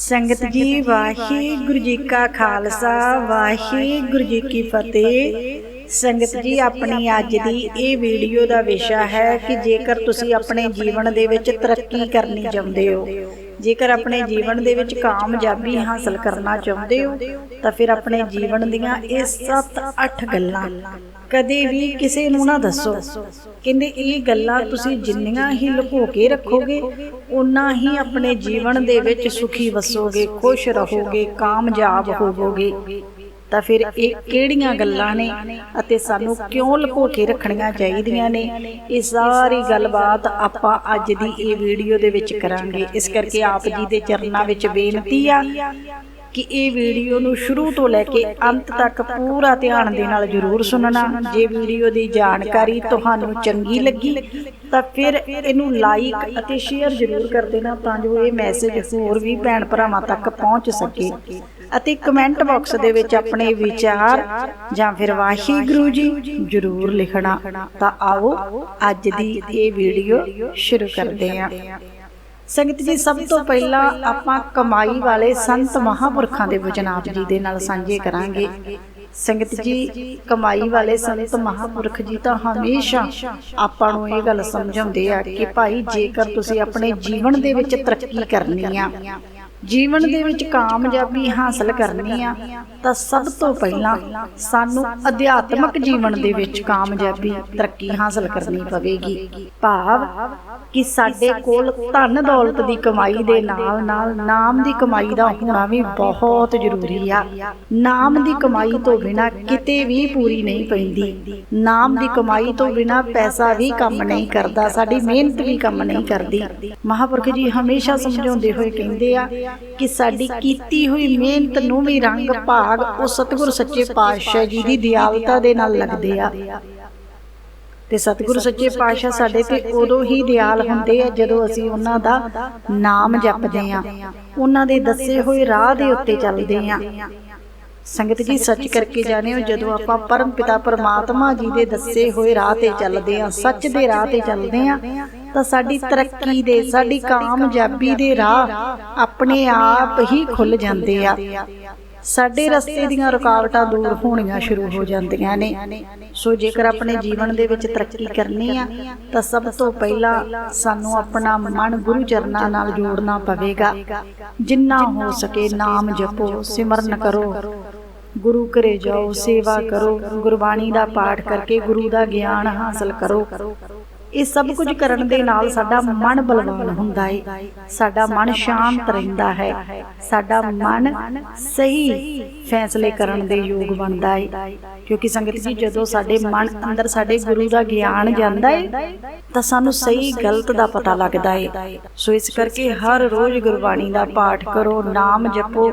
ਸੰਗਤ ਜੀ ਵਾਹਿਗੁਰੂ ਜੀ ਕਾ ਖਾਲਸਾ ਵਾਹਿਗੁਰੂ ਜੀ ਕੀ ਫਤਿਹ। ਸੰਗਤ ਜੀ ਆਪਣੀ ਅੱਜ ਦੀ ਇਹ ਵੀਡੀਓ ਦਾ ਵਿਸ਼ਾ ਹੈ ਕਿ ਜੇਕਰ ਤੁਸੀਂ ਆਪਣੇ ਜੀਵਨ ਦੇ ਵਿੱਚ ਤਰੱਕੀ ਕਰਨੀ ਚਾਹੁੰਦੇ ਹੋ। ਜੇਕਰ ਆਪਣੇ ਜੀਵਨ ਦੇ ਵਿੱਚ ਕਾਮਯਾਬੀ ਹਾਸਲ ਕਰਨਾ ਚਾਹੁੰਦੇ ਹੋ, ਤਾਂ ਫਿਰ ਆਪਣੇ ਜੀਵਨ ਦੀਆਂ ਇਹ 7-8 ਗੱਲਾਂ। ਕਦੇ ਵੀ ਕਿਸੇ ਨੂੰ ਨਾ ਦੱਸੋ। ਕਹਿੰਦੇ, ਇਹ ਗੱਲਾਂ ਤੁਸੀਂ ਜਿੰਨੀਆਂ ਹੀ ਲੁਕੋ ਕੇ ਰੱਖੋਗੇ ਉਨਾ ਹੀ ਆਪਣੇ ਜੀਵਨ ਦੇ ਵਿੱਚ ਸੁਖੀ ਵਸੋਗੇ, ਖੁਸ਼ ਰਹੋਗੇ, ਕਾਮਯਾਬ ਹੋਵੋਗੇ। ਤਾਂ ਫਿਰ ਇਹ ਕਿਹੜੀਆਂ ਗੱਲਾਂ ਨੇ ਅਤੇ ਸਾਨੂੰ ਕਿਉਂ ਲੁਕੋ ਕੇ ਰੱਖਣੀਆਂ ਚਾਹੀਦੀਆਂ ਨੇ? ਇਹ ਸਾਰੀ ਗੱਲਬਾਤ ਆਪਾਂ ਅੱਜ ਦੀ ਇਹ ਵੀਡੀਓ ਦੇ ਵਿੱਚ ਕਰਾਂਗੇ। ਇਸ ਕਰਕੇ ਆਪ ਜੀ ਦੇ ਚਰਨਾਂ ਵਿੱਚ ਬੇਨਤੀ ਆ ਕਿ ਇਹ ਵੀਡੀਓ ਨੂੰ ਸ਼ੁਰੂ ਤੋਂ ਲੈ ਕੇ ਅੰਤ ਤੱਕ ਪੂਰਾ ਧਿਆਨ ਦੇ ਨਾਲ ਜ਼ਰੂਰ ਸੁਣਨਾ। ਜੇ ਵੀਡੀਓ ਦੀ ਜਾਣਕਾਰੀ ਤੁਹਾਨੂੰ ਚੰਗੀ ਲੱਗੀ, ਤਾਂ ਫਿਰ ਇਹਨੂੰ ਲਾਈਕ ਅਤੇ ਸ਼ੇਅਰ ਜ਼ਰੂਰ ਕਰ ਦੇਣਾ ਤਾਂ ਜੋ ਇਹ ਮੈਸੇਜ ਹੋਰ ਵੀ ਭੈਣ ਭਰਾਵਾਂ ਤੱਕ ਪਹੁੰਚ ਸਕੇ। ਅਤੇ ਕਮੈਂਟ ਬਾਕਸ ਦੇ ਵਿੱਚ ਆਪਣੇ ਵਿਚਾਰ ਜਾਂ ਫਿਰ ਵਾਹਿਗੁਰੂ ਜੀ ਜ਼ਰੂਰ ਲਿਖਣਾ। ਤਾਂ ਆਓ ਅੱਜ ਦੀ ਇਹ ਵੀਡੀਓ ਸ਼ੁਰੂ ਕਰਦੇ ਹਾਂ। ਸੰਗਤ ਜੀ, ਸਭ ਤੋਂ ਪਹਿਲਾਂ ਆਪਾਂ ਕਮਾਈ ਵਾਲੇ ਸੰਤ ਮਹਾਪੁਰਖਾਂ ਦੇ ਵਚਨ ਜੀ ਦੇ ਨਾਲ ਸਾਂਝੇ ਕਰਾਂਗੇ। ਸੰਗਤ ਜੀ, ਕਮਾਈ ਵਾਲੇ ਸੰਤ ਮਹਾਪੁਰਖ ਜੀ, ਤਾਂ ਹਮੇਸ਼ਾ ਆਪਾਂ ਨੂੰ ਇਹ ਗੱਲ ਸਮਝਾਉਂਦੇ ਆ ਕਿ ਭਾਈ ਜੇਕਰ ਤੁਸੀਂ ਆਪਣੇ ਜੀਵਨ ਦੇ ਵਿੱਚ ਤਰੱਕੀ ਕਰਨੀ ਆ ਜੀਵਨ ਦੇ ਵਿੱਚ ਕਾਮਯਾਬੀ ਹਾਸਲ ਕਰਨੀ ਆ। ਤਾਂ ਸਭ ਤੋਂ ਪਹਿਲਾਂ ਸਾਨੂੰ ਅਧਿਆਤਮਕ ਜੀਵਨ ਦੇ ਵਿੱਚ ਕਾਮਯਾਬੀ ਤਰੱਕੀ ਹਾਸਲ ਕਰਨੀ ਪਵੇਗੀ। ਭਾਵ ਕਿ ਸਾਡੇ ਕੋਲ ਧਨ ਦੌਲਤ ਦੀ ਕਮਾਈ ਦੇ ਨਾਲ ਨਾਲ ਨਾਮ ਦੀ ਕਮਾਈ ਦਾ ਹੋਣਾ ਵੀ ਬਹੁਤ ਜ਼ਰੂਰੀ ਆ। ਨਾਮ ਦੀ ਕਮਾਈ ਤੋਂ ਬਿਨਾ ਕਿਤੇ ਵੀ ਪੂਰੀ ਨਹੀਂ ਪੈਂਦੀ। ਨਾਮ ਦੀ ਕਮਾਈ ਤੋਂ ਬਿਨਾ ਪੈਸਾ ਵੀ ਕੰਮ ਨਹੀਂ ਕਰਦਾ ਸਾਡੀ ਮਿਹਨਤ ਵੀ ਕੰਮ ਨਹੀਂ ਕਰਦੀ। ਮਹਾਪੁਰਖ ਜੀ ਹਮੇਸ਼ਾ ਸਮਝਾਉਂਦੇ ਹੋਏ ਕਹਿੰਦੇ ਆ ਕਿ ਸਾਡੀ ਕੀਤੀ ਹੋਈ ਮਿਹਨਤ ਨੂੰ ਵੀ ਰੰਗ ਭਾਗ ਉਹ ਸਤਿਗੁਰ ਸੱਚੇ ਪਾਤਸ਼ਾਹ ਜੀ ਦੀ ਦਿਆਲਤਾ ਦੇ ਨਾਲ ਲੱਗਦੇ ਆ। ਤੇ ਸਤਿਗੁਰੂ ਸੱਚੇ ਪਾਤਸ਼ਾਹ ਸਾਡੇ ਤੇ ਉਦੋਂ ਹੀ ਦਿਆਲ ਹੁੰਦੇ ਆ ਜਦੋਂ ਅਸੀਂ ਉਹਨਾਂ ਦਾ ਨਾਮ ਜਪਦੇ ਆ। ਉਹਨਾਂ ਦੇ ਦੱਸੇ ਹੋਏ ਰਾਹ ਦੇ ਉੱਤੇ ਚੱਲਦੇ ਆ। ਸੰਗਤ ਜੀ ਸੱਚ ਕਰਕੇ ਜਾਣਿਓ ਜਦੋਂ ਆਪਾਂ ਪਰਮ ਪਿਤਾ ਪਰਮਾਤਮਾ ਜੀ ਦੇ ਦੱਸੇ ਹੋਏ ਰਾਹ ਤੇ ਚੱਲਦੇ ਆ ਸੱਚ ਦੇ ਰਾਹ ਤੇ ਚੱਲਦੇ ਆ। ਤਾਂ ਸਾਡੀ ਤਰੱਕੀ ਦੇ ਸਾਡੀ ਕਾਮਯਾਬੀ ਦੇ ਰਾਹ ਆਪਣੇ ਆਪ ਹੀ ਖੁੱਲ ਜਾਂਦੇ ਆ। ਸਾਡੇ ਰਸਤੇ ਦੀਆਂ ਰੁਕਾਵਟਾਂ ਦੂਰ ਹੋਣੀਆਂ ਸ਼ੁਰੂ ਹੋ ਜਾਂਦੀਆਂ ਨੇ। ਸੋ ਜੇਕਰ ਆਪਣੇ ਜੀਵਨ ਦੇ ਵਿੱਚ ਤਰੱਕੀ ਕਰਨੀ ਆ ਤਾਂ ਸਭ ਤੋਂ ਪਹਿਲਾਂ ਸਾਨੂੰ ਆਪਣਾ ਮਨ ਗੁਰੂ ਚਰਨਾਂ ਨਾਲ ਜੋੜਨਾ ਪਵੇਗਾ। ਜਿੰਨਾ ਹੋ ਸਕੇ ਨਾਮ ਜਪੋ ਸਿਮਰਨ ਕਰੋ। ਗੁਰੂ ਘਰੇ ਜਾਓ ਸੇਵਾ ਕਰੋ। ਗੁਰਬਾਣੀ ਦਾ ਪਾਠ ਕਰਕੇ ਗੁਰੂ ਦਾ ਗਿਆਨ ਹਾਸਲ ਕਰੋ। ਇਹ ਸਭ ਕੁਝ ਕਰਨ ਦੇ ਨਾਲ ਸਾਡਾ ਮਨ ਬਲਵਾਨ ਹੁੰਦਾ ਹੈ ਸਾਡਾ ਮਨ ਸ਼ਾਂਤ ਰਹਿੰਦਾ ਹੈ। ਸਾਡਾ ਮਨ ਸਹੀ ਫੈਸਲੇ ਕਰਨ ਦੇ ਯੋਗ ਬਣਦਾ ਹੈ ਕਿਉਂਕਿ ਸੰਗਤ ਜੀ ਜਦੋਂ ਸਾਡੇ ਮਨ ਅੰਦਰ ਸਾਡੇ ਗੁਰੂ ਦਾ ਗਿਆਨ ਜਾਂਦਾ ਹੈ ਤਾਂ ਸਾਨੂੰ ਸਹੀ ਗਲਤ ਦਾ ਪਤਾ ਲੱਗਦਾ ਹੈ ਸੋ ਇਸ ਕਰਕੇ ਹਰ ਰੋਜ਼ ਗੁਰਬਾਣੀ ਦਾ ਪਾਠ ਕਰੋ ਨਾਮ ਜਪੋ।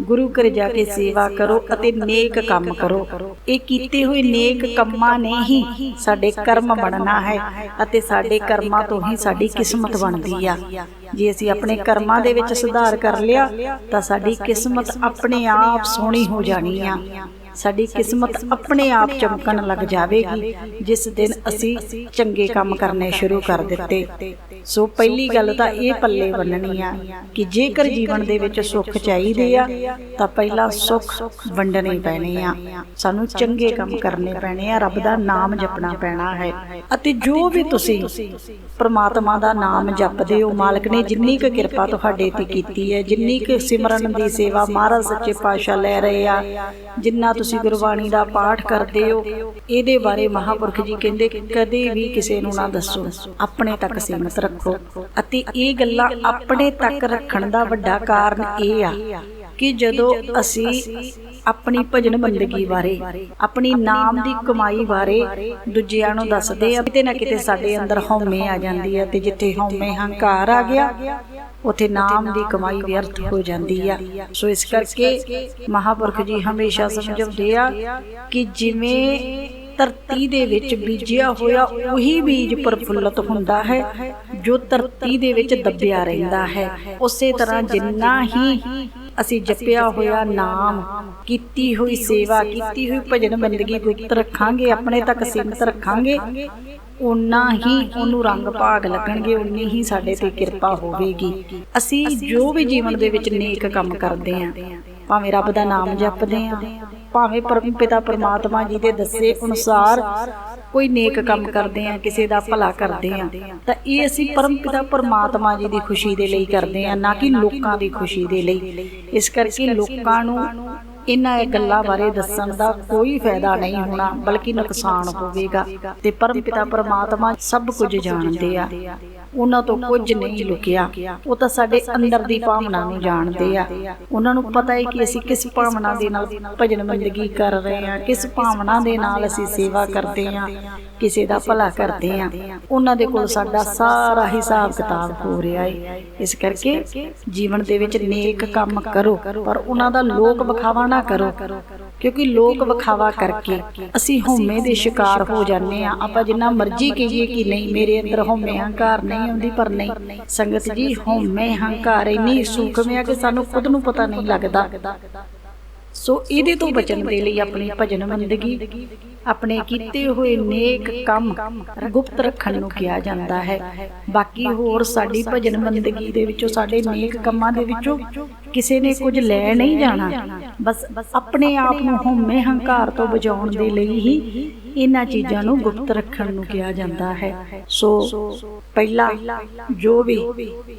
ਗੁਰੂ ਘਰ ਜਾ ਕੇ ਸੇਵਾ ਕਰੋ ਅਤੇ ਨੇਕ ਕੰਮ ਕਰੋ। ਇਹ ਕੀਤੇ ਹੋਏ ਨੇਕ ਕੰਮਾਂ ਨੇ ਹੀ ਸਾਡੇ ਕਰਮ ਬਣਨਾ ਹੈ ਅਤੇ ਸਾਡੇ ਕਰਮਾਂ ਤੋਂ ਹੀ ਸਾਡੀ ਕਿਸਮਤ ਬਣਦੀ ਆ। ਜੇ ਅਸੀਂ ਆਪਣੇ ਕਰਮਾਂ ਦੇ ਵਿੱਚ ਸੁਧਾਰ ਕਰ ਲਿਆ ਤਾਂ ਸਾਡੀ ਕਿਸਮਤ ਆਪਣੇ ਆਪ ਸੋਹਣੀ ਹੋ ਜਾਣੀ ਆ। ਸਾਡੀ ਕਿਸਮਤ ਆਪਣੇ ਆਪ ਚਮਕਣ ਲੱਗ ਜਾਵੇਗੀ। ਜਿਸ ਦਿਨ ਅਸੀਂ ਚੰਗੇ ਕੰਮ ਕਰਨੇ ਸ਼ੁਰੂ ਕਰ ਦਿੱਤੇ। ਸੋ ਪਹਿਲੀ ਗੱਲ ਤਾਂ ਇਹ ਪੱਲੇ ਬੰਨਣੀ ਆ ਕਿ ਜੇਕਰ ਜੀਵਨ ਦੇ ਵਿੱਚ ਸੁੱਖ ਚਾਹੀਦੇ ਆ ਤਾਂ ਪਹਿਲਾਂ ਸੁੱਖ ਵੰਡਣੇ ਪੈਣੇ ਆ। ਸਾਨੂੰ ਚੰਗੇ ਕੰਮ ਕਰਨੇ ਪੈਣੇ ਆ ਰੱਬ ਦਾ ਨਾਮ ਜਪਣਾ ਪੈਣਾ ਹੈ। ਅਤੇ ਜੋ ਵੀ ਤੁਸੀਂ ਪ੍ਰਮਾਤਮਾ ਦਾ ਨਾਮ ਜਪਦੇ ਹੋ ਮਾਲਕ ਨੇ ਜਿੰਨੀ ਕੁ ਕਿਰਪਾ ਤੁਹਾਡੇ ਤੇ ਕੀਤੀ ਹੈ ਜਿੰਨੀ ਕੁ ਸਿਮਰਨ ਦੀ ਸੇਵਾ ਮਹਾਰਾਜ ਸੱਚੇ ਪਾਤਸ਼ਾਹ ਲੈ ਰਹੇ ਆ ਜਿੰਨਾ ਤੁਸੀਂ ਗੁਰਬਾਣੀ ਦਾ ਪਾਠ ਕਰਦੇ ਹੋ, ਇਹਦੇ ਬਾਰੇ ਮਹਾਪੁਰਖ ਜੀ ਕਹਿੰਦੇ, ਕਦੇ ਵੀ ਕਿਸੇ ਨੂੰ ਨਾ ਦੱਸੋ, ਆਪਣੇ ਤੱਕ ਸੀਮਤ ਰੱਖੋ। ਅਤੇ ਇਹ ਗੱਲਾਂ ਆਪਣੇ ਤੱਕ ਰੱਖਣ ਦਾ ਵੱਡਾ ਕਾਰਨ ਇਹ ਆ ਕਿ ਜਦੋਂ ਅਸੀਂ ਆਪਣੀ ਭਜਨ ਬੰਦਗੀ ਬਾਰੇ ਆਪਣੀ ਨਾਮ ਦੀ ਕਮਾਈ ਬਾਰੇ ਦੂਜਿਆਂ ਨੂੰ ਦੱਸਦੇ ਆ ਕਿਤੇ ਨਾ ਕਿਤੇ ਸਾਡੇ ਅੰਦਰ ਹਉਮੈ ਆ ਜਾਂਦੀ ਹੈ ਤੇ ਜਿੱਥੇ ਹਉਮੈ ਹੰਕਾਰ ਆ ਗਿਆ ਉਥੇ ਨਾਮ ਦੀ ਕਮਾਈ ਵਿਅਰਥ ਹੋ ਜਾਂਦੀ ਆ। ਸੋ ਇਸ ਕਰਕੇ ਮਹਾਪੁਰਖ ਜੀ ਹਮੇਸ਼ਾ ਸਮਝਾਉਂਦੇ ਆ ਕਿ ਜਿਵੇਂ ਧਰਤੀ ਦੇ ਵਿੱਚ ਬੀਜਿਆ ਹੋਇਆ ਉਹੀ ਬੀਜ ਪ੍ਰਫੁੱਲਤ ਹੁੰਦਾ ਹੈ ਜੋ ਧਰਤੀ ਦੇ ਵਿੱਚ ਦੱਬਿਆ ਰਹਿੰਦਾ ਹੈ। ਉਸੇ ਤਰ੍ਹਾਂ ਜਿੰਨਾ ਹੀ ਅਸੀਂ ਜਪਿਆ ਹੋਇਆ ਨਾਮ ਕੀਤੀ ਹੋਈ ਸੇਵਾ ਕੀਤੀ ਹੋਈ ਭਜਨ ਬੰਦਗੀ ਗੁਪਤ ਰੱਖਾਂਗੇ ਆਪਣੇ ਤੱਕ ਸੀਮਤ ਰੱਖਾਂਗੇ। ਓਨਾ ਹੀ ਉਹਨੂੰ ਰੰਗ ਭਾਗ ਲੱਗਣਗੇ ਉਨੀ ਹੀ ਸਾਡੇ ਤੇ ਕਿਰਪਾ ਹੋਵੇਗੀ। ਅਸੀਂ ਜੋ ਵੀ ਜੀਵਨ ਦੇ ਵਿੱਚ ਨੇਕ ਕੰਮ ਕਰਦੇ ਆਂ ਭਾਵੇਂ ਰੱਬ ਦਾ ਨਾਮ ਜਪਦੇ ਆਂ ਭਾਵੇਂ ਪਰਮ ਪਿਤਾ ਪਰਮਾਤਮਾ ਜੀ ਦੇ ਦੱਸੇ ਅਨੁਸਾਰ ਕੋਈ ਨੇਕ ਕੰਮ ਕਰਦੇ ਆਂ, ਕਿਸੇ ਦਾ ਭਲਾ ਕਰਦੇ ਆਂ, ਤਾਂ ਇਹ ਅਸੀਂ ਪਰਮ ਪਿਤਾ ਪਰਮਾਤਮਾ ਜੀ ਦੀ ਖੁਸ਼ੀ ਦੇ ਲਈ ਕਰਦੇ ਆਂ, ਨਾ ਕਿ ਲੋਕਾਂ ਦੀ ਖੁਸ਼ੀ ਦੇ ਲਈ। ਇਸ ਕਰਕੇ ਲੋਕਾਂ ਨੂੰ ਇਹਨਾਂ ਗੱਲਾਂ ਬਾਰੇ ਦੱਸਣ ਦਾ ਕੋਈ ਫਾਇਦਾ ਨਹੀਂ ਹੋਣਾ, ਬਲਕਿ ਨੁਕਸਾਨ ਹੋਵੇਗਾ। ਤੇ ਪਰਮ ਪਿਤਾ ਪਰਮਾਤਮਾ ਸਭ ਕੁਝ ਜਾਣਦੇ ਆ। ਉਹਨਾਂ ਤੋਂ ਕੁਝ ਨਹੀਂ ਲੁਕਿਆ। ਉਹ ਤਾਂ ਸਾਡੇ ਅੰਦਰ ਦੀ ਭਾਵਨਾ ਨੂੰ ਜਾਣਦੇ ਆ। ਉਹਨਾਂ ਨੂੰ ਪਤਾ ਹੈ ਕਿ ਅਸੀਂ ਕਿਸ ਭਾਵਨਾ ਦੇ ਨਾਲ ਭਜਨ ਬੰਦਗੀ ਕਰ ਰਹੇ ਆ ਕਿਸ ਭਾਵਨਾ ਦੇ ਨਾਲ ਅਸੀਂ ਸੇਵਾ ਕਰਦੇ ਆ ਕਿਸੇ ਦਾ ਭਲਾ ਕਰਦੇ ਆ ਉਹਨਾਂ ਦੇ ਕੋਲ ਸਾਡਾ ਸਾਰਾ ਹਿਸਾਬ ਕਿਤਾਬ ਹੋ ਰਿਹਾ ਹੈ ਇਸ ਕਰਕੇ ਜੀਵਨ ਦੇ ਵਿੱਚ ਨੇਕ ਕੰਮ ਕਰੋ, ਪਰ ਉਹਨਾਂ ਦਾ ਲੋਕ ਵਿਖਾਵਾ ਨਾ ਕਰੋ। ਕਿਉਂਕਿ ਲੋਕ ਵਿਖਾਵਾ ਕਰਕੇ ਅਸੀਂ ਹਉਮੈ ਦੇ ਸ਼ਿਕਾਰ ਹੋ ਜਾਂਦੇ ਆ ਆਪਾਂ ਜਿੰਨਾ ਮਰਜ਼ੀ ਕਹੀਏ ਕਿ ਨਹੀਂ ਮੇਰੇ ਅੰਦਰ ਹਉਮੈ ਹੰਕਾਰ ਨਹੀਂ ਆਉਂਦੀ ਪਰ ਨਹੀਂ। ਸੰਗਤ ਜੀ ਹਉਮੈ ਹੰਕਾਰ ਇੰਨੀ ਸੂਖਮ ਹੈ ਕਿ ਸਾਨੂੰ ਖੁਦ ਨੂੰ ਪਤਾ ਨਹੀਂ ਲੱਗਦਾ। ਸੋ ਇਹਦੇ ਤੋਂ ਬਚਣ ਦੇ ਲਈ ਆਪਣੀ ਭਜਨ ਬੰਦਗੀ ਆਪਣੇ ਕੀਤੇ ਹੋਏ ਨੇਕ ਕੰਮ ਗੁਪਤ ਰੱਖਣ ਨੂੰ ਕਿਹਾ ਜਾਂਦਾ ਹੈ। ਬਾਕੀ ਹੋਰ ਸਾਡੀ ਭਜਨ ਬੰਦਗੀ ਦੇ ਵਿੱਚੋਂ ਸਾਡੇ ਨੇਕ ਕੰਮਾਂ ਦੇ ਵਿੱਚੋਂ ਕਿਸੇ ਨੇ ਕੁਝ ਲੈ ਨਹੀਂ ਜਾਣਾ। ਬਸ ਆਪਣੇ ਆਪ ਨੂੰ ਹਉਮੈ ਹੰਕਾਰ ਤੋਂ ਬਚਾਉਣ ਦੇ ਲਈ ਹੀ ਇਹਨਾਂ ਚੀਜ਼ਾਂ ਨੂੰ ਗੁਪਤ ਰੱਖਣ ਨੂੰ ਕਿਹਾ ਜਾਂਦਾ ਹੈ। ਸੋ ਪਹਿਲਾ ਜੋ ਵੀ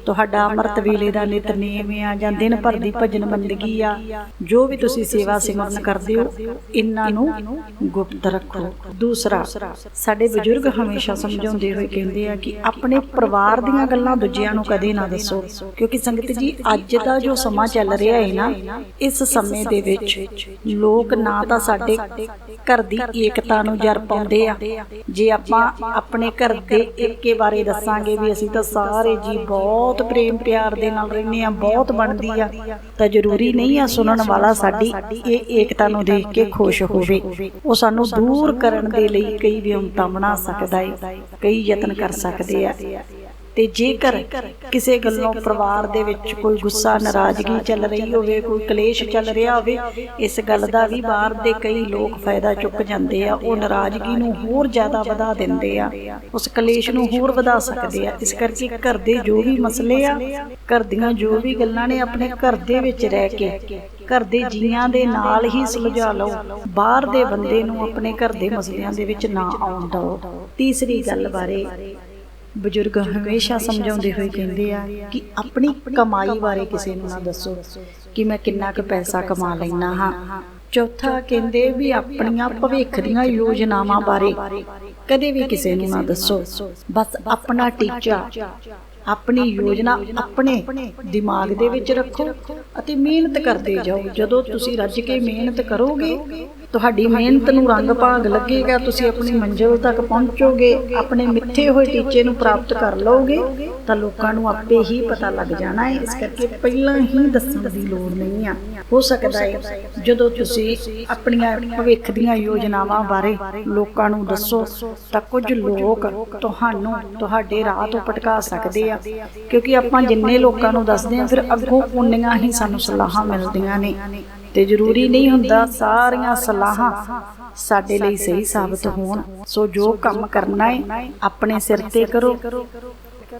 ਤੁਹਾਡਾ ਅੰਮ੍ਰਿਤ ਵੇਲੇ ਦਾ ਨਿਤਨੇਮ ਆ ਜਾਂ ਦਿਨ ਭਰ ਦੀ ਭਜਨ ਬੰਦਗੀ ਆ ਜੋ ਵੀ ਤੁਸੀਂ ਸੇਵਾ ਸਿਮਰਨ ਕਰਦੇ ਹੋ ਇਹਨਾਂ ਨੂੰ ਗੁਪਤ ਰੱਖੋ। ਦੂਸਰਾ ਸਾਡੇ ਬਜ਼ੁਰਗ ਹਮੇਸ਼ਾ ਸਮਝਾਉਂਦੇ ਹੋਏ ਕਹਿੰਦੇ ਆ ਕਿ ਆਪਣੇ ਪਰਿਵਾਰ ਦੀਆਂ ਗੱਲਾਂ ਦੂਜਿਆਂ ਨੂੰ ਕਦੇ ਨਾ ਦੱਸੋ। ਕਿਉਂਕਿ ਸੰਗਤ ਜੀ ਅੱਜ ਦਾ ਜੋ ਸਮਾਂ ਚੱਲ ਰਿਹਾ ਹੈ ਨਾ ਇਸ ਸਮੇਂ ਦੇ ਵਿੱਚ ਲੋਕ ਨਾ ਤਾਂ ਸਾਡੇ ਘਰ ਦੀ ਏਕਤਾ ਨੂੰ ਜਰ ਪਾਉਂਦੇ ਆ। ਜੇ ਆਪਾਂ ਆਪਣੇ ਘਰ ਦੇ ਏਕੇ ਬਾਰੇ ਦੱਸਾਂਗੇ ਵੀ ਅਸੀਂ ਤਾਂ ਸਾਰੇ ਜੀ ਬਹੁਤ ਪ੍ਰੇਮ ਪਿਆਰ ਦੇ ਨਾਲ ਰਹਿੰਦੇ ਆ ਬਹੁਤ ਬਣਦੀ ਆ, ਤਾਂ ਜ਼ਰੂਰੀ ਨਹੀਂ ਆ ਸੁਣਨ ਵਾਲਾ ਸਾਡੀ ਇਹ ਏਕਤਾ ਨੂੰ ਦੇਖ ਕੇ ਖੁਸ਼ ਹੋਵੇ। ਉਹ ਸਾਨੂੰ ਦੂਰ ਕਰਨ ਦੇ ਲਈ ਕਈ ਵਿਉਂਤਾਂ ਬਣਾ ਸਕਦਾ ਹੈ ਕਈ ਯਤਨ ਕਰ ਸਕਦੇ ਆ। ਤੇ ਜੇਕਰ ਕਿਸੇ ਗੱਲੋਂ ਪਰਿਵਾਰ ਦੇ ਵਿੱਚ ਕੋਈ ਗੁੱਸਾ, ਨਾਰਾਜ਼ਗੀ ਚੱਲ ਰਹੀ ਹੋਵੇ, ਕੋਈ ਕਲੇਸ਼ ਚੱਲ ਰਿਹਾ ਹੋਵੇ, ਇਸ ਗੱਲ ਦਾ ਵੀ ਬਾਹਰ ਦੇ ਕਈ ਲੋਕ ਫਾਇਦਾ ਚੁੱਕ ਜਾਂਦੇ ਆ, ਉਹ ਨਾਰਾਜ਼ਗੀ ਨੂੰ ਹੋਰ ਜ਼ਿਆਦਾ ਵਧਾ ਦਿੰਦੇ ਆ, ਉਸ ਕਲੇਸ਼ ਨੂੰ ਹੋਰ ਵਧਾ ਸਕਦੇ ਆ। ਇਸ ਕਰਕੇ ਘਰ ਦੇ ਜੋ ਵੀ ਮਸਲੇ ਆ, ਘਰ ਦੀਆਂ ਜੋ ਵੀ ਗੱਲਾਂ ਨੇ ਆਪਣੇ ਘਰ ਦੇ ਵਿੱਚ ਰਹਿ ਕੇ, ਘਰ ਦੇ ਜੀਆਂ ਦੇ ਨਾਲ ਹੀ ਸੁਲਝਾ ਲਓ, ਬਾਹਰ ਦੇ ਬੰਦੇ ਨੂੰ ਆਪਣੇ ਘਰ ਦੇ ਮਸਲਿਆਂ ਦੇ ਵਿੱਚ ਨਾ ਆਉਣ ਦਿਓ। ਤੀਸਰੀ ਗੱਲ ਬਾਰੇ ਬਜ਼ੁਰਗ ਹਮੇਸ਼ਾ ਸਮਝਾਉਂਦੇ ਹੋਏ ਕਹਿੰਦੇ ਆ ਕਿ ਆਪਣੀ ਕਮਾਈ ਬਾਰੇ ਕਿਸੇ ਨੂੰ ਨਾ ਦੱਸੋ ਕਿ ਮੈਂ ਕਿੰਨਾ ਕੁ ਪੈਸਾ ਕਮਾ ਲੈਣਾ ਹਾਂ। ਚੌਥਾ ਕਹਿੰਦੇ ਵੀ ਆਪਣੀਆਂ ਭਵਿੱਖ ਦੀਆਂ ਯੋਜਨਾਵਾਂ ਬਾਰੇ ਕਦੇ ਵੀ ਕਿਸੇ ਨੂੰ ਨਾ ਦੱਸੋ। ਬਸ ਆਪਣਾ ਟੀਚਾ। ਆਪਣੀ ਯੋਜਨਾ ਆਪਣੇ ਦਿਮਾਗ ਦੇ ਵਿੱਚ ਰੱਖੋ ਅਤੇ ਮਿਹਨਤ ਕਰਦੇ ਜਾਓ। ਜਦੋਂ ਤੁਸੀਂ ਰੱਜ ਕੇ ਮਿਹਨਤ ਕਰੋਗੇ ਤੁਹਾਡੀ ਮਿਹਨਤ ਨੂੰ ਰੰਗ ਭਾਗ ਲੱਗੇਗਾ ਤੁਸੀਂ ਆਪਣੀ ਮੰਜ਼ਿਲ ਤੱਕ ਪਹੁੰਚੋਗੇ ਆਪਣੇ ਮਿੱਥੇ ਹੋਏ ਟੀਚੇ ਨੂੰ ਪ੍ਰਾਪਤ ਕਰ ਲਓਗੇ ਤਾਂ ਲੋਕਾਂ ਨੂੰ ਆਪੇ ਹੀ ਪਤਾ ਲੱਗ ਜਾਣਾ ਹੈ। ਇਸ ਕਰਕੇ ਪਹਿਲਾਂ ਹੀ ਦੱਸਣ ਦੀ ਲੋੜ ਨਹੀਂ ਆ। ਹੋ ਸਕਦਾ ਹੈ ਜਦੋਂ ਤੁਸੀਂ ਆਪਣੀਆਂ ਭਵਿੱਖ ਦੀਆਂ ਯੋਜਨਾਵਾਂ ਬਾਰੇ ਲੋਕਾਂ ਨੂੰ ਦੱਸੋ, ਤਾਂ ਕੁਝ ਲੋਕ ਤੁਹਾਨੂੰ ਤੁਹਾਡੇ ਰਾਹ ਤੋਂ ਭਟਕਾ ਸਕਦੇ ਆ। ਕਿਉਂਕਿ ਆਪਾਂ ਜਿੰਨੇ ਲੋਕਾਂ ਨੂੰ ਦੱਸਦੇ ਆ ਫਿਰ ਅੱਗੋਂ ਉਨੀਆਂ ਹੀ ਸਾਨੂੰ ਸਲਾਹਾਂ ਮਿਲਦੀਆਂ ਨੇ। ਤੇ ਜ਼ਰੂਰੀ ਨਹੀਂ ਹੁੰਦਾ ਸਾਰੀਆਂ ਸਲਾਹਾਂ ਸਾਡੇ ਲਈ ਸਹੀ ਸਾਬਤ ਹੋਣ। ਸੋ ਜੋ ਕੰਮ ਕਰਨਾ ਹੈ, ਆਪਣੇ ਸਿਰ ਤੇ ਕਰੋ।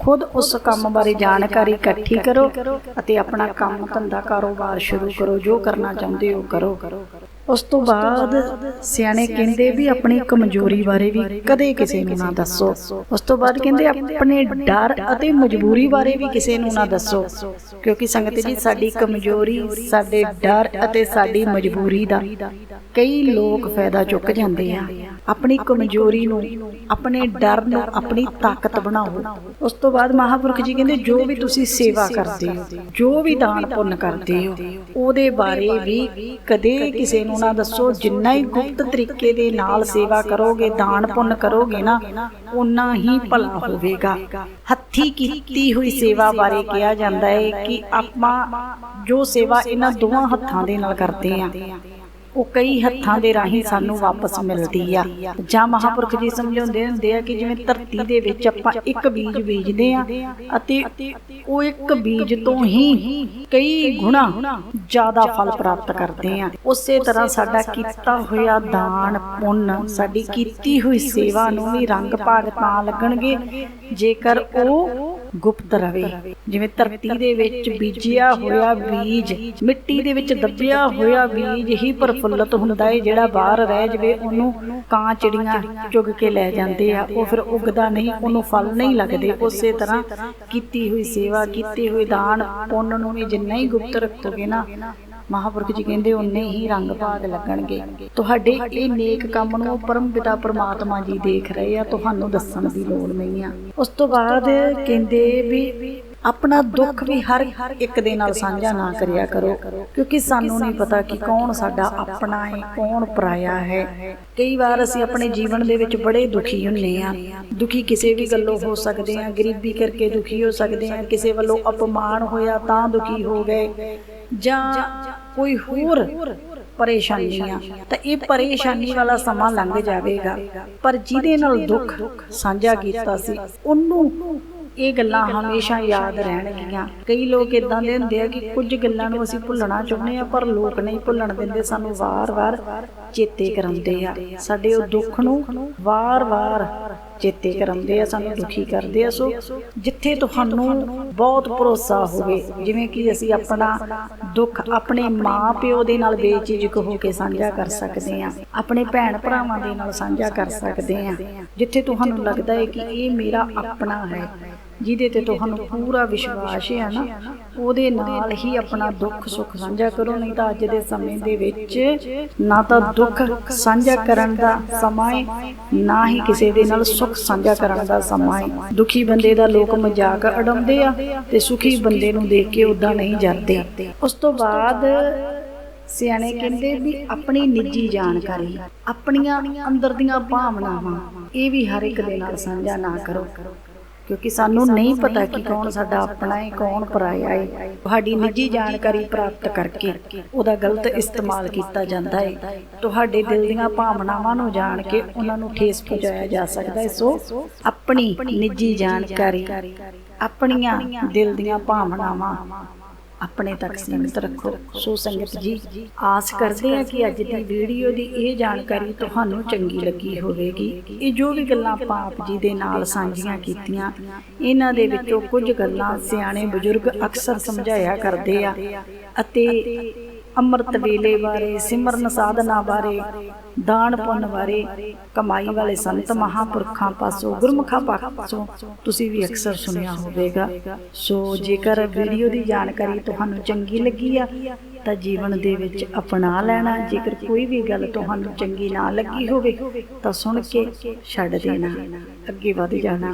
ਖੁਦ ਉਸ ਕੰਮ ਬਾਰੇ ਜਾਣਕਾਰੀ ਇਕੱਠੀ ਕਰੋ ਅਤੇ ਆਪਣਾ ਕੰਮ ਧੰਦਾ ਕਾਰੋਬਾਰ ਸ਼ੁਰੂ ਕਰੋ, ਜੋ ਕਰਨਾ ਚਾਹੁੰਦੇ ਹੋ ਕਰੋ। ਉਸ ਤੋਂ ਬਾਅਦ ਸਿਆਣੇ ਕਹਿੰਦੇ ਵੀ ਆਪਣੀ ਕਮਜ਼ੋਰੀ ਬਾਰੇ ਵੀ ਕਦੇ ਕਿਸੇ ਨੂੰ ਨਾ ਦੱਸੋ। ਉਸ ਤੋਂ ਬਾਅਦ ਕਹਿੰਦੇ ਆਪਣੇ ਡਰ ਅਤੇ ਮਜਬੂਰੀ ਬਾਰੇ ਵੀ ਕਿਸੇ ਨੂੰ ਨਾ ਦੱਸੋ, ਕਿਉਂਕਿ ਸੰਗਤ ਜੀ, ਸਾਡੀ ਕਮਜ਼ੋਰੀ, ਸਾਡੇ ਡਰ ਅਤੇ ਸਾਡੀ ਮਜਬੂਰੀ ਦਾ ਕਈ ਲੋਕ ਫਾਇਦਾ ਚੁੱਕ ਜਾਂਦੇ ਆ। ਆਪਣੀ ਕਮਜ਼ੋਰੀ ਨੂੰ ਆਪਣੇ ਡਰ ਨੂੰ ਆਪਣੀ ਤਾਕਤ ਬਣਾਓ। ਉਸ ਤੋਂ ਬਾਅਦ ਮਹਾਪੁਰਖ ਜੀ ਕਹਿੰਦੇ ਜੋ ਵੀ ਤੁਸੀਂ ਸੇਵਾ ਕਰਦੇ ਹੋ ਜੋ ਵੀ ਦਾਨ ਪੁੰਨ ਕਰਦੇ ਹੋ ਉਹਦੇ ਬਾਰੇ ਵੀ ਕਦੇ ਕਿਸੇ ਨੂੰ ਨਾ ਦੱਸੋ ਜਿੰਨਾ ਹੀ ਗੁਪਤ ਤਰੀਕੇ ਦੇ ਨਾਲ ਸੇਵਾ ਕਰੋਗੇ ਦਾਨ ਪੁੰਨ ਕਰੋਗੇ ਨਾ ਉਨਾ ਹੀ ਭਲਾ ਹੋਵੇਗਾ। ਹੱਥੀ ਕੀਤੀ ਹੋਈ ਸੇਵਾ ਬਾਰੇ ਕਿਹਾ ਜਾਂਦਾ ਹੈ ਕਿ ਆਪਾਂ ਜੋ ਸੇਵਾ ਇਹਨਾਂ ਦੋਵਾਂ ਹੱਥਾਂ ਦੇ ਨਾਲ ਕਰਦੇ ਆਂ ਉਹ ਕਈ ਹੱਥਾਂ ਦੇ ਰਾਹੀਂ ਸਾਨੂੰ ਵਾਪਸ ਮਿਲਦੀ ਆ। ਜਾਂ ਮਹਾਪੁਰਖ ਜੀ ਸਮਝਾਉਂਦੇ ਹੁੰਦੇ ਆ ਕਿ ਜਿਵੇਂ ਧਰਤੀ ਦੇ ਵਿੱਚ ਆਪਾਂ ਇੱਕ ਬੀਜ ਬੀਜਦੇ ਆ ਅਤੇ ਉਹ ਇੱਕ ਬੀਜ ਤੋਂ ਹੀ ਕਈ ਗੁਣਾ ਜ਼ਿਆਦਾ ਫਲ ਪ੍ਰਾਪਤ ਕਰਦੇ ਆ। ਉਸੇ ਤਰ੍ਹਾਂ ਸਾਡਾ ਕੀਤਾ ਹੋਇਆ ਦਾਨ, ਪੁੰਨ, ਸਾਡੀ ਕੀਤੀ ਹੋਈ ਸੇਵਾ ਨੂੰ ਵੀ ਰੰਗ ਭਾਗ ਤਾਂ ਲੱਗਣਗੇ। ਜੇਕਰ ਉਹ ਗੁਪਤ ਰਵੇ। ਜਿਵੇਂ ਧਰਤੀ ਦੇ ਵਿੱਚ ਬੀਜਿਆ ਹੋਇਆ ਬੀਜ, ਮਿੱਟੀ ਦੇ ਵਿੱਚ ਦੱਬਿਆ ਹੋਇਆ ਬੀਜ ਹੀ ਪ੍ਰਫੁੱਲਤ ਹੁੰਦਾ ਹੈ ਜਿਹੜਾ ਬਾਹਰ ਰਹਿ ਜਵੇ, ਉਹਨੂੰ ਕਾਂ ਚਿੜੀਆਂ ਚੁਗ ਕੇ ਲੈ ਜਾਂਦੇ ਆ। ਉਹ ਫਿਰ ਉਗਦਾ ਨਹੀਂ, ਉਹਨੂੰ ਫਲ ਨਹੀਂ ਲੱਗਦੇ। ਉਸੇ ਤਰ੍ਹਾਂ ਕੀਤੀ ਹੋਈ ਸੇਵਾ, ਕੀਤੇ ਹੋਏ ਦਾਨ, ਪੁੰਨ ਨੂੰ ਵੀ ਜਿੰਨਾ ਹੀ ਗੁਪਤ ਰੱਖੋਗੇ ਨਾ ਮਹਾਪੁਰਖ ਜੀ ਕਹਿੰਦੇ ਉਨੇ ਹੀ ਰੰਗ ਭਾਗ ਲੱਗਣਗੇ। ਤੁਹਾਡੇ ਇਹ ਨੇਕ ਕੰਮ ਨੂੰ ਪਰਮ ਪਿਤਾ ਪਰਮਾਤਮਾ ਜੀ ਦੇਖ ਰਹੇ ਆ, ਤੁਹਾਨੂੰ ਦੱਸਣ ਦੀ ਲੋੜ ਨਹੀਂ ਆ। ਉਸ ਤੋਂ ਬਾਅਦ ਕਹਿੰਦੇ ਵੀ ਆਪਣਾ ਦੁੱਖ ਵੀ ਹਰ ਇੱਕ ਦੇ ਨਾਲ ਸਾਂਝਾ ਨਾ ਕਰਿਆ ਕਰੋ ਕਿਉਂਕਿ ਸਾਨੂੰ ਨਹੀਂ ਪਤਾ ਕਿ ਕੌਣ ਸਾਡਾ ਆਪਣਾ ਹੈ ਕੌਣ ਪਰਾਇਆ ਹੈ। ਕਈ ਵਾਰ ਅਸੀਂ ਆਪਣੇ ਜੀਵਨ ਦੇ ਵਿੱਚ ਬੜੇ ਦੁਖੀ ਹੁੰਨੇ ਆ ਦੁਖੀ ਕਿਸੇ ਵੀ ਗੱਲੋਂ ਹੋ ਸਕਦੇ ਆ ਗਰੀਬੀ ਕਰਕੇ ਦੁਖੀ ਹੋ ਸਕਦੇ ਆ ਕਿਸੇ ਵੱਲੋਂ ਅਪਮਾਨ ਹੋਇਆ ਤਾਂ ਦੁਖੀ ਹੋ ਗਏ। ਜਾਂ ਕੋਈ ਹੋਰ ਪਰੇਸ਼ਾਨੀਆਂ ਤਾਂ ਇਹ ਪਰੇਸ਼ਾਨੀ ਵਾਲਾ ਸਮਾਂ ਲੰਘ ਜਾਵੇਗਾ। ਪਰ ਜਿਹਦੇ ਨਾਲ ਦੁੱਖ ਸਾਂਝਾ ਕੀਤਾ ਸੀ ਉਹਨੂੰ ਇਹ ਗੱਲਾਂ ਹਮੇਸ਼ਾ ਯਾਦ ਰਹਿਣਗੀਆਂ। ਕਈ ਲੋਕ ਇਦਾਂ ਦੇ ਹੁੰਦੇ ਆ ਕਿ ਕੁਝ ਗੱਲਾਂ ਨੂੰ ਅਸੀਂ ਭੁੱਲਣਾ ਚਾਹੁੰਦੇ ਆ, ਪਰ ਲੋਕ ਨਹੀਂ ਭੁੱਲਣ ਦਿੰਦੇ, ਸਾਨੂੰ ਵਾਰ-ਵਾਰ ਚੇਤੇ ਕਰਾਉਂਦੇ ਆ। ਸਾਡੇ ਉਹ ਦੁੱਖ ਨੂੰ ਵਾਰ-ਵਾਰ ਚੇਤੇ ਕਰਾਉਂਦੇ ਆ, ਸਾਨੂੰ ਦੁਖੀ ਕਰਦੇ ਆ। ਸੋ ਜਿੱਥੇ ਤੁਹਾਨੂੰ ਬਹੁਤ ਭਰੋਸਾ ਹੋਵੇ, ਜਿਵੇਂ ਕਿ ਅਸੀਂ ਆਪਣਾ ਦੁੱਖ ਆਪਣੇ ਮਾਂ ਪਿਓ ਦੇ ਨਾਲ ਬੇਝਿਜਕ ਹੋ ਕੇ ਸਾਂਝਾ ਕਰ ਸਕਦੇ ਆ, ਆਪਣੇ ਭੈਣ ਭਰਾਵਾਂ ਦੇ ਨਾਲ ਸਾਂਝਾ ਕਰ ਸਕਦੇ ਆ, ਜਿੱਥੇ ਤੁਹਾਨੂੰ ਲੱਗਦਾ ਹੈ ਕਿ ਇਹ ਮੇਰਾ ਆਪਣਾ ਹੈ ਜਿਹਦੇ ਤੇ ਤੁਹਾਨੂੰ ਪੂਰਾ ਵਿਸ਼ਵਾਸ ਹੈ ਨਾ, ਉਹਦੇ ਨਾਲ ਹੀ ਆਪਣਾ ਦੁੱਖ ਸੁੱਖ ਸਾਂਝਾ ਕਰੋ, ਨਹੀਂ ਤਾਂ ਅੱਜ ਦੇ ਸਮੇਂ ਦੇ ਵਿੱਚ ਨਾ ਤਾਂ ਦੁੱਖ ਸਾਂਝਾ ਕਰਨ ਦਾ ਸਮਾਂ ਹੈ ਨਾ ਹੀ ਕਿਸੇ ਦੇ ਨਾਲ ਸੁੱਖ ਸਾਂਝਾ ਕਰਨ ਦਾ ਸਮਾਂ ਹੈ ਦੁਖੀ ਬੰਦੇ ਦਾ ਲੋਕ ਮਜ਼ਾਕ ਉਡਾਉਂਦੇ ਆ ਤੇ ਸੁਖੀ ਬੰਦੇ ਨੂੰ ਦੇਖ ਕੇ ਉਦਾਂ ਨਹੀਂ ਜਾਂਦੇ। ਉਸ ਤੋਂ ਬਾਅਦ ਸਿਆਣੇ ਕਹਿੰਦੇ ਵੀ ਆਪਣੀ ਨਿੱਜੀ ਜਾਣਕਾਰੀ, ਆਪਣੀਆਂ ਅੰਦਰ ਦੀਆਂ ਭਾਵਨਾਵਾਂ, ਇਹ ਵੀ ਹਰ ਇੱਕ ਦੇ ਨਾਲ ਸਾਂਝਾ ਨਾ ਕਰੋ। ਕਿਉਂਕਿ ਸਾਨੂੰ ਨਹੀਂ ਪਤਾ ਕਿ ਕੌਣ ਸਾਡਾ ਆਪਣਾ ਹੈ ਕੌਣ ਪਰਾਇਆ ਹੈ। ਤੁਹਾਡੀ ਨਿੱਜੀ ਜਾਣਕਾਰੀ ਪ੍ਰਾਪਤ ਕਰਕੇ ਉਹਦਾ ਗਲਤ ਇਸਤੇਮਾਲ ਕੀਤਾ ਜਾਂਦਾ ਹੈ। ਤੁਹਾਡੇ ਦਿਲ ਦੀਆਂ ਭਾਵਨਾਵਾਂ ਨੂੰ ਜਾਣ ਕੇ ਉਹਨਾਂ ਨੂੰ ਠੇਸ ਪਹੁੰਚਾਇਆ ਜਾ ਸਕਦਾ ਹੈ। ਸੋ ਆਪਣੀ ਨਿੱਜੀ ਜਾਣਕਾਰੀ ਆਪਣੀਆਂ ਦਿਲ ਦੀਆਂ ਭਾਵਨਾਵਾਂ ਆਪਣੇ ਤੱਕ ਸੀਮਿਤ ਰੱਖੋ। ਸੋ ਸੰਗਤ ਜੀ ਆਸ ਕਰਦੇ ਆ ਕਿ ਅੱਜ ਦੀ ਵੀਡੀਓ ਦੀ ਇਹ ਜਾਣਕਾਰੀ ਤੁਹਾਨੂੰ ਚੰਗੀ ਲੱਗੀ ਹੋਵੇਗੀ। ਇਹ ਜੋ ਵੀ ਗੱਲਾਂ ਆਪਾਂ ਆਪ ਜੀ ਦੇ ਨਾਲ ਸਾਂਝੀਆਂ ਕੀਤੀਆਂ ਇਹਨਾਂ ਦੇ ਵਿੱਚੋਂ ਕੁਝ ਗੱਲਾਂ ਸਿਆਣੇ ਬਜ਼ੁਰਗ ਅਕਸਰ ਸਮਝਾਇਆ ਕਰਦੇ ਆ ਅਤੇ ਅੰਮ੍ਰਿਤ ਵੇਲੇ ਬਾਰੇ ਸਿਮਰਨ ਸਾਧਨਾ ਬਾਰੇ ਦਾਨ ਪੁੰਨ ਬਾਰੇ ਕਮਾਈ ਵਾਲੇ ਸੰਤ ਮਹਾਪੁਰਖਾਂ ਪਾਸੋਂ ਗੁਰਮੁਖਾਂ ਪਾਸੋਂ ਤੁਸੀਂ ਵੀ ਅਕਸਰ ਸੁਣਿਆ ਹੋਵੇਗਾ। ਸੋ ਜੇਕਰ ਵੀਡੀਓ ਦੀ ਜਾਣਕਾਰੀ ਤੁਹਾਨੂੰ ਚੰਗੀ ਲੱਗੀ ਆ ਤਾਂ ਜੀਵਨ ਦੇ ਵਿੱਚ ਅਪਣਾ ਲੈਣਾ। ਜੇਕਰ ਕੋਈ ਵੀ ਗੱਲ ਤੁਹਾਨੂੰ ਚੰਗੀ ਨਾ ਲੱਗੀ ਹੋਵੇ ਤਾਂ ਸੁਣ ਕੇ ਛੱਡ ਦੇਣਾ ਅੱਗੇ ਵਧ ਜਾਣਾ